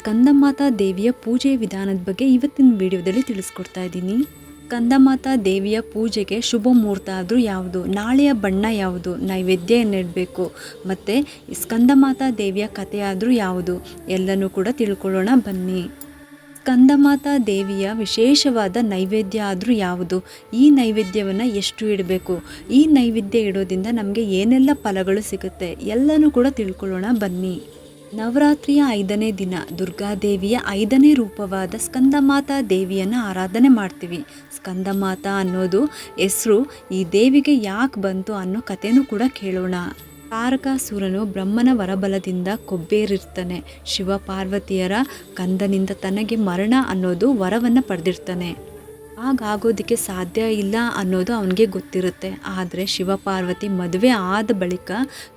ಸ್ಕಂದಮಾತಾ ದೇವಿಯ ಪೂಜೆ ವಿಧಾನದ ಬಗ್ಗೆ ಇವತ್ತಿನ ವಿಡಿಯೋದಲ್ಲಿ ತಿಳಿಸ್ಕೊಡ್ತಾ ಇದ್ದೀನಿ. ಸ್ಕಂದಮಾತಾ ದೇವಿಯ ಪೂಜೆಗೆ ಶುಭ ಮುಹೂರ್ತ ಆದರೂ ಯಾವುದು? ನಾಳೆಯ ಬಣ್ಣ ಯಾವುದು? ನೈವೇದ್ಯ ಏನಿಡಬೇಕು? ಮತ್ತು ಸ್ಕಂದಮಾತಾ ದೇವಿಯ ಕಥೆ ಆದರೂ ಯಾವುದು? ಎಲ್ಲನೂ ಕೂಡ ತಿಳ್ಕೊಳ್ಳೋಣ, ಬನ್ನಿ. ಸ್ಕಂದಮಾತಾ ದೇವಿಯ ವಿಶೇಷವಾದ ನೈವೇದ್ಯ ಆದರೂ ಯಾವುದು? ಈ ನೈವೇದ್ಯವನ್ನು ಎಷ್ಟು ಇಡಬೇಕು? ಈ ನೈವೇದ್ಯ ಇಡೋದ್ರಿಂದ ನಮಗೆ ಏನೆಲ್ಲ ಫಲಗಳು ಸಿಗುತ್ತೆ? ಎಲ್ಲನೂ ಕೂಡ ತಿಳ್ಕೊಳ್ಳೋಣ, ಬನ್ನಿ. ನವರಾತ್ರಿಯ ಐದನೇ ದಿನ ದುರ್ಗಾದೇವಿಯ ಐದನೇ ರೂಪವಾದ ಸ್ಕಂದಮಾತಾ ದೇವಿಯನ್ನು ಆರಾಧನೆ ಮಾಡ್ತೀವಿ. ಸ್ಕಂದಮಾತಾ ಅನ್ನೋದು ಹೆಸರು, ಈ ದೇವಿಗೆ ಯಾಕೆ ಬಂತು ಅನ್ನೋ ಕಥೆನೂ ಕೂಡ ಕೇಳೋಣ. ತಾರಕಾಸುರನು ಬ್ರಹ್ಮನ ವರಬಲದಿಂದ ಕೊಬ್ಬೇರಿರ್ತಾನೆ. ಶಿವ ಪಾರ್ವತಿಯರ ಕಂದನಿಂದ ತನಗೆ ಮರಣ ಅನ್ನೋದು ವರವನ್ನು ಪಡೆದಿರ್ತಾನೆ. ಹಾಗಾಗೋದಕ್ಕೆ ಸಾಧ್ಯ ಇಲ್ಲ ಅನ್ನೋದು ಅವನಿಗೆ ಗೊತ್ತಿರುತ್ತೆ. ಆದರೆ ಶಿವಪಾರ್ವತಿ ಮದುವೆ ಆದ ಬಳಿಕ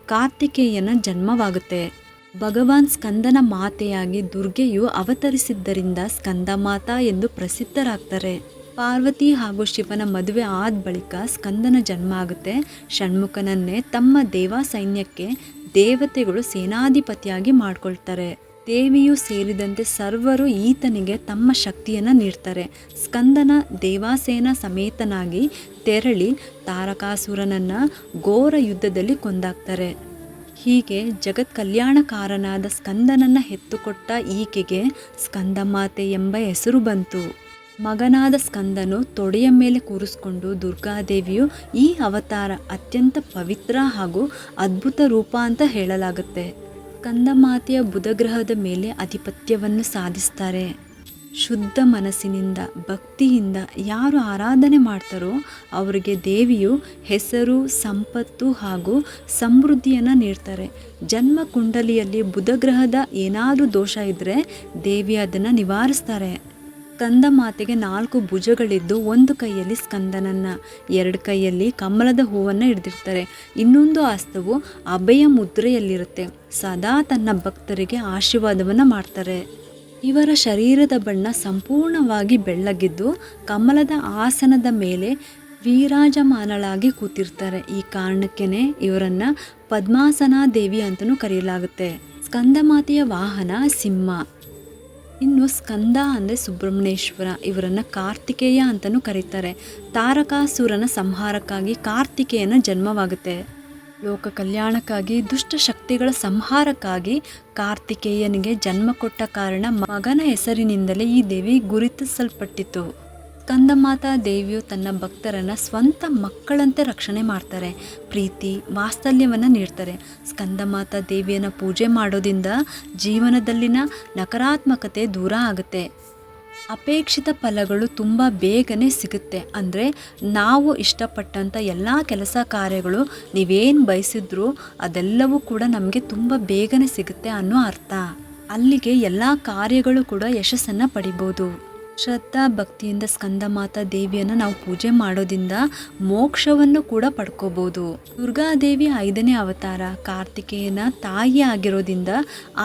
ಕಾರ್ತಿಕೇಯನ ಜನ್ಮವಾಗುತ್ತೆ. ಭಗವಾನ್ ಸ್ಕಂದನ ಮಾತೆಯಾಗಿ ದುರ್ಗೆಯು ಅವತರಿಸಿದ್ದರಿಂದ ಸ್ಕಂದ ಮಾತಾ ಎಂದು ಪ್ರಸಿದ್ಧರಾಗ್ತಾರೆ. ಪಾರ್ವತಿ ಹಾಗೂ ಶಿವನ ಮದುವೆ ಆದ ಬಳಿಕ ಸ್ಕಂದನ ಜನ್ಮ ಆಗುತ್ತೆ. ಷಣ್ಮುಖನನ್ನೇ ತಮ್ಮ ದೇವಾ ಸೈನ್ಯಕ್ಕೆ ದೇವತೆಗಳು ಸೇನಾಧಿಪತಿಯಾಗಿ ಮಾಡಿಕೊಳ್ತಾರೆ. ದೇವಿಯು ಸೇರಿದಂತೆ ಸರ್ವರು ಈತನಿಗೆ ತಮ್ಮ ಶಕ್ತಿಯನ್ನು ನೀಡ್ತಾರೆ. ಸ್ಕಂದನ ದೇವಾಸೇನ ಸಮೇತನಾಗಿ ತೆರಳಿ ತಾರಕಾಸುರನನ್ನು ಘೋರ ಯುದ್ಧದಲ್ಲಿ ಕೊಂದಾಕ್ತಾರೆ. ಹೀಗೆ ಜಗತ್ ಕಲ್ಯಾಣಕಾರನಾದ ಸ್ಕಂದನನ್ನು ಹೆತ್ತುಕೊಟ್ಟ ಈಕೆಗೆ ಸ್ಕಂದಮಾತೆ ಎಂಬ ಹೆಸರು ಬಂತು. ಮಗನಾದ ಸ್ಕಂದನು ತೊಡೆಯ ಮೇಲೆ ಕೂರಿಸ್ಕೊಂಡು ದುರ್ಗಾದೇವಿಯು ಈ ಅವತಾರ ಅತ್ಯಂತ ಪವಿತ್ರ ಹಾಗೂ ಅದ್ಭುತ ರೂಪ ಅಂತ ಹೇಳಲಾಗುತ್ತೆ. ಸ್ಕಂದಮಾತೆಯ ಬುಧಗ್ರಹದ ಮೇಲೆ ಆಧಿಪತ್ಯವನ್ನು ಸಾಧಿಸ್ತಾರೆ. ಶುದ್ಧ ಮನಸ್ಸಿನಿಂದ, ಭಕ್ತಿಯಿಂದ ಯಾರು ಆರಾಧನೆ ಮಾಡ್ತಾರೋ ಅವರಿಗೆ ದೇವಿಯು ಹೆಸರು, ಸಂಪತ್ತು ಹಾಗೂ ಸಮೃದ್ಧಿಯನ್ನು ನೀಡ್ತಾರೆ. ಜನ್ಮ ಕುಂಡಲಿಯಲ್ಲಿ ಬುಧಗ್ರಹದ ಏನಾದರೂ ದೋಷ ಇದ್ದರೆ ದೇವಿ ಅದನ್ನು ನಿವಾರಿಸ್ತಾರೆ. ಸ್ಕಂದ ಮಾತೆಗೆ ನಾಲ್ಕು ಭುಜಗಳಿದ್ದು ಒಂದು ಕೈಯಲ್ಲಿ ಸ್ಕಂದನನ್ನು, ಎರಡು ಕೈಯಲ್ಲಿ ಕಮಲದ ಹೂವನ್ನು ಹಿಡಿದಿರ್ತಾರೆ ಇನ್ನೊಂದು ಹಸ್ತವು ಅಭಯ ಮುದ್ರೆಯಲ್ಲಿರುತ್ತೆ ಸದಾ ತನ್ನ ಭಕ್ತರಿಗೆ ಆಶೀರ್ವಾದವನ್ನು ಮಾಡ್ತಾರೆ. ಇವರ ಶರೀರದ ಬಣ್ಣ ಸಂಪೂರ್ಣವಾಗಿ ಬೆಳ್ಳಗಿದ್ದು ಕಮಲದ ಆಸನದ ಮೇಲೆ ವೀರಾಜಮಾನಳಾಗಿ ಕೂತಿರ್ತಾರೆ. ಈ ಕಾರಣಕ್ಕೇ ಇವರನ್ನು ಪದ್ಮಾಸನ ದೇವಿ ಅಂತಲೂ ಕರೆಯಲಾಗುತ್ತೆ. ಸ್ಕಂದಮಾತೆಯ ವಾಹನ ಸಿಂಹ. ಇನ್ನು ಸ್ಕಂದ ಅಂದರೆ ಸುಬ್ರಹ್ಮಣ್ಯೇಶ್ವರ. ಇವರನ್ನು ಕಾರ್ತಿಕೇಯ ಅಂತಲೂ ಕರೀತಾರೆ. ತಾರಕಾಸುರನ ಸಂಹಾರಕ್ಕಾಗಿ ಕಾರ್ತಿಕೇಯನ ಜನ್ಮವಾಗುತ್ತೆ. ಲೋಕ ಕಲ್ಯಾಣಕ್ಕಾಗಿ ದುಷ್ಟ ಶಕ್ತಿಗಳ ಸಂಹಾರಕ್ಕಾಗಿ ಕಾರ್ತಿಕೇಯನಿಗೆ ಜನ್ಮ ಕೊಟ್ಟ ಕಾರಣ ಮಗನ ಹೆಸರಿನಿಂದಲೇ ಈ ದೇವಿ ಗುರುತಿಸಲ್ಪಟ್ಟಿತು. ಕಂದಮಾತಾ ದೇವಿಯು ತನ್ನ ಭಕ್ತರನ್ನು ಸ್ವಂತ ಮಕ್ಕಳಂತೆ ರಕ್ಷಣೆ ಮಾಡ್ತಾರೆ, ಪ್ರೀತಿ, ವಾತ್ಸಲ್ಯವನ್ನು ನೀಡ್ತಾರೆ. ಸ್ಕಂದಮಾತಾ ದೇವಿಯನ್ನು ಪೂಜೆ ಮಾಡೋದಿಂದ ಜೀವನದಲ್ಲಿನ ನಕಾರಾತ್ಮಕತೆ ದೂರ ಆಗುತ್ತೆ. ಅಪೇಕ್ಷಿತ ಫಲಗಳು ತುಂಬ ಬೇಗನೆ ಸಿಗುತ್ತೆ. ಅಂದರೆ ನಾವು ಇಷ್ಟಪಟ್ಟಂಥ ಎಲ್ಲ ಕೆಲಸ ಕಾರ್ಯಗಳು ನೀವೇನು ಬಯಸಿದ್ರು ಅದೆಲ್ಲವೂ ಕೂಡ ನಮಗೆ ತುಂಬ ಬೇಗನೆ ಸಿಗುತ್ತೆ ಅನ್ನೋ ಅರ್ಥ. ಅಲ್ಲಿಗೆ ಎಲ್ಲ ಕಾರ್ಯಗಳು ಕೂಡ ಯಶಸ್ಸನ್ನು ಪಡಿಬೋದು. ಶ್ರದ್ಧಾ ಭಕ್ತಿಯಿಂದ ಸ್ಕಂದಮಾತಾ ದೇವಿಯನ್ನು ನಾವು ಪೂಜೆ ಮಾಡೋದಿಂದ ಮೋಕ್ಷವನ್ನು ಕೂಡ ಪಡ್ಕೋಬೋದು. ದುರ್ಗಾದೇವಿ ಐದನೇ ಅವತಾರ, ಕಾರ್ತಿಕೇಯನ ತಾಯಿ ಆಗಿರೋದಿಂದ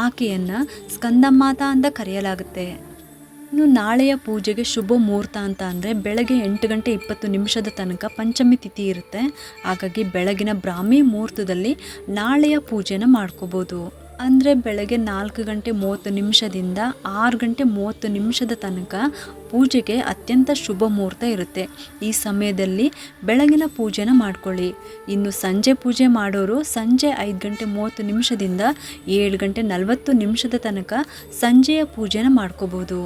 ಆಕೆಯನ್ನು ಸ್ಕಂದಮಾತಾ ಅಂತ ಕರೆಯಲಾಗುತ್ತೆ. ಇನ್ನು ನಾಳೆಯ ಪೂಜೆಗೆ ಶುಭ ಮುಹೂರ್ತ ಅಂತ ಅಂದರೆ ಬೆಳಗ್ಗೆ ಎಂಟು ಗಂಟೆ ಇಪ್ಪತ್ತು ನಿಮಿಷದ ತನಕ ಪಂಚಮಿ ತಿಥಿ ಇರುತ್ತೆ. ಹಾಗಾಗಿ ಬೆಳಗಿನ ಬ್ರಾಹ್ಮಿ ಮುಹೂರ್ತದಲ್ಲಿ ನಾಳೆಯ ಪೂಜೆನ ಮಾಡ್ಕೋಬೋದು. ಅಂದರೆ ಬೆಳಗ್ಗೆ ನಾಲ್ಕು ಗಂಟೆ ಮೂವತ್ತು ನಿಮಿಷದಿಂದ ಆರು ಗಂಟೆ ಮೂವತ್ತು ನಿಮಿಷದ ತನಕ ಪೂಜೆಗೆ ಅತ್ಯಂತ ಶುಭ ಮುಹೂರ್ತ ಇರುತ್ತೆ. ಈ ಸಮಯದಲ್ಲಿ ಬೆಳಗಿನ ಪೂಜೆನ ಮಾಡ್ಕೊಳ್ಳಿ. ಇನ್ನು ಸಂಜೆ ಪೂಜೆ ಮಾಡೋರು ಸಂಜೆ ಐದು ಗಂಟೆ ಮೂವತ್ತು ನಿಮಿಷದಿಂದ ಏಳು ಗಂಟೆ ನಲವತ್ತು ನಿಮಿಷದ ತನಕ ಸಂಜೆಯ ಪೂಜೆನ ಮಾಡ್ಕೋಬೋದು.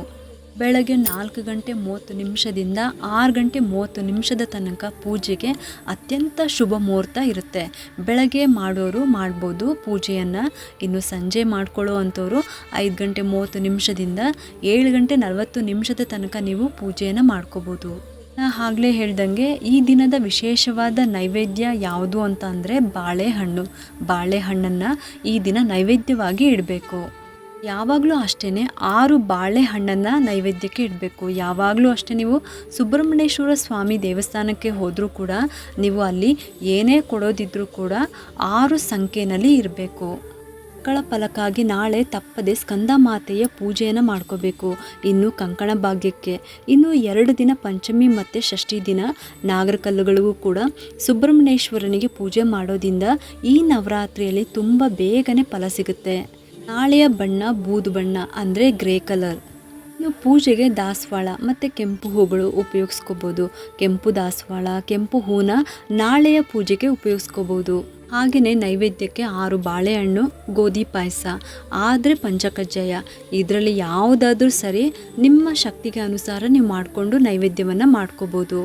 ಬೆಳಗ್ಗೆ ನಾಲ್ಕು ಗಂಟೆ ಮೂವತ್ತು ನಿಮಿಷದಿಂದ ಆರು ಗಂಟೆ ಮೂವತ್ತು ನಿಮಿಷದ ತನಕ ಪೂಜೆಗೆ ಅತ್ಯಂತ ಶುಭ ಮುಹೂರ್ತ ಇರುತ್ತೆ. ಬೆಳಗ್ಗೆ ಮಾಡೋರು ಮಾಡ್ಬೋದು ಪೂಜೆಯನ್ನು. ಇನ್ನು ಸಂಜೆ ಮಾಡ್ಕೊಳ್ಳೋ ಅಂಥವ್ರು ಐದು ಗಂಟೆ ಮೂವತ್ತು ನಿಮಿಷದಿಂದ ಏಳು ಗಂಟೆ ನಲವತ್ತು ನಿಮಿಷದ ತನಕ ನೀವು ಪೂಜೆಯನ್ನು ಮಾಡ್ಕೋಬೋದು. ಆಗಲೇ ಹೇಳ್ದಂಗೆ ಈ ದಿನದ ವಿಶೇಷವಾದ ನೈವೇದ್ಯ ಯಾವುದು ಅಂತ ಅಂದರೆ ಬಾಳೆಹಣ್ಣು. ಬಾಳೆಹಣ್ಣನ್ನು ಈ ದಿನ ನೈವೇದ್ಯವಾಗಿ ಇಡಬೇಕು. ಯಾವಾಗಲೂ ಅಷ್ಟೇ ಆರು ಬಾಳೆಹಣ್ಣನ್ನು ನೈವೇದ್ಯಕ್ಕೆ ಇಡಬೇಕು. ಯಾವಾಗಲೂ ಅಷ್ಟೇ ನೀವು ಸುಬ್ರಹ್ಮಣ್ಯೇಶ್ವರ ಸ್ವಾಮಿ ದೇವಸ್ಥಾನಕ್ಕೆ ಹೋದರೂ ಕೂಡ ನೀವು ಅಲ್ಲಿ ಏನೇ ಕೊಡೋದಿದ್ರೂ ಕೂಡ ಆರು ಸಂಖ್ಯೆಯಲ್ಲಿ ಇರಬೇಕು. ಮಕ್ಕಳ ಫಲಕ್ಕಾಗಿ ನಾಳೆ ತಪ್ಪದೆ ಸ್ಕಂದ ಮಾತೆಯ ಪೂಜೆಯನ್ನು ಮಾಡ್ಕೋಬೇಕು. ಇನ್ನು ಕಂಕಣ ಭಾಗ್ಯಕ್ಕೆ ಇನ್ನು ಎರಡು ದಿನ ಪಂಚಮಿ ಮತ್ತು ಷಷ್ಠಿ ದಿನ ನಾಗರಕಲ್ಲುಗಳಿಗೂ ಕೂಡ ಸುಬ್ರಹ್ಮಣ್ಯೇಶ್ವರನಿಗೆ ಪೂಜೆ ಮಾಡೋದಿಂದ ಈ ನವರಾತ್ರಿಯಲ್ಲಿ ತುಂಬ ಬೇಗನೆ ಫಲ ಸಿಗುತ್ತೆ. ನಾಳೆಯ ಬಣ್ಣ, ಬೂದು ಬಣ್ಣ ಅಂದರೆ ಗ್ರೇ ಕಲರ್. ಇನ್ನು ಪೂಜೆಗೆ ದಾಸವಾಳ ಮತ್ತು ಕೆಂಪು ಹೂಗಳು ಉಪಯೋಗಿಸ್ಕೋಬೋದು. ಕೆಂಪು ದಾಸವಾಳ, ಕೆಂಪು ಹೂನ ನಾಳೆಯ ಪೂಜೆಗೆ ಉಪಯೋಗಿಸ್ಕೋಬೋದು. ಹಾಗೆಯೇ ನೈವೇದ್ಯಕ್ಕೆ ಆರು ಬಾಳೆಹಣ್ಣು, ಗೋಧಿ ಪಾಯಸ, ಆದರೆ ಪಂಚಕಜ್ಜಾಯ. ಇದರಲ್ಲಿ ಯಾವುದಾದ್ರೂ ಸರಿ ನಿಮ್ಮ ಶಕ್ತಿಗೆ ಅನುಸಾರ ನೀವು ಮಾಡಿಕೊಂಡು ನೈವೇದ್ಯವನ್ನು ಮಾಡ್ಕೋಬೋದು.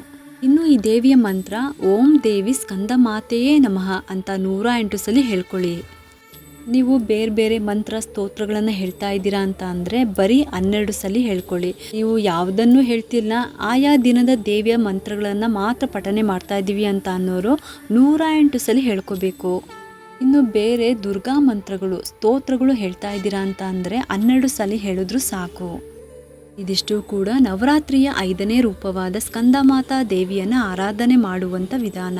ಇನ್ನು ಈ ದೇವಿಯ ಮಂತ್ರ, ಓಂ ದೇವಿ ಸ್ಕಂದ ಮಾತೆಯೇ ನಮಃ ಅಂತ ನೂರ ಎಂಟು ಸಲ ಹೇಳ್ಕೊಳ್ಳಿ. ನೀವು ಬೇರೆ ಬೇರೆ ಮಂತ್ರ ಸ್ತೋತ್ರಗಳನ್ನು ಹೇಳ್ತಾ ಇದ್ದೀರಾ ಅಂತ ಅಂದರೆ ಬರೀ ಹನ್ನೆರಡು ಸಲ ಹೇಳ್ಕೊಳ್ಳಿ. ನೀವು ಯಾವುದನ್ನು ಹೇಳ್ತಿಲ್ಲ. ಆಯಾ ದಿನದ ದೇವಿಯ ಮಂತ್ರಗಳನ್ನು ಮಾತ್ರ ಪಠನೆ ಮಾಡ್ತಾ ಇದ್ದೀವಿ ಅಂತ ಅನ್ನೋರು ನೂರ ಎಂಟು ಸಲ ಹೇಳ್ಕೋಬೇಕು. ಇನ್ನು ಬೇರೆ ದುರ್ಗಾ ಮಂತ್ರಗಳು, ಸ್ತೋತ್ರಗಳು ಹೇಳ್ತಾ ಇದ್ದೀರಾ ಅಂತ ಅಂದರೆ ಹನ್ನೆರಡು ಸಲ ಹೇಳಿದ್ರು ಸಾಕು. ಇದಿಷ್ಟು ಕೂಡ ನವರಾತ್ರಿಯ ಐದನೇ ರೂಪವಾದ ಸ್ಕಂದಮಾತಾ ದೇವಿಯನ್ನು ಆರಾಧನೆ ಮಾಡುವಂಥ ವಿಧಾನ.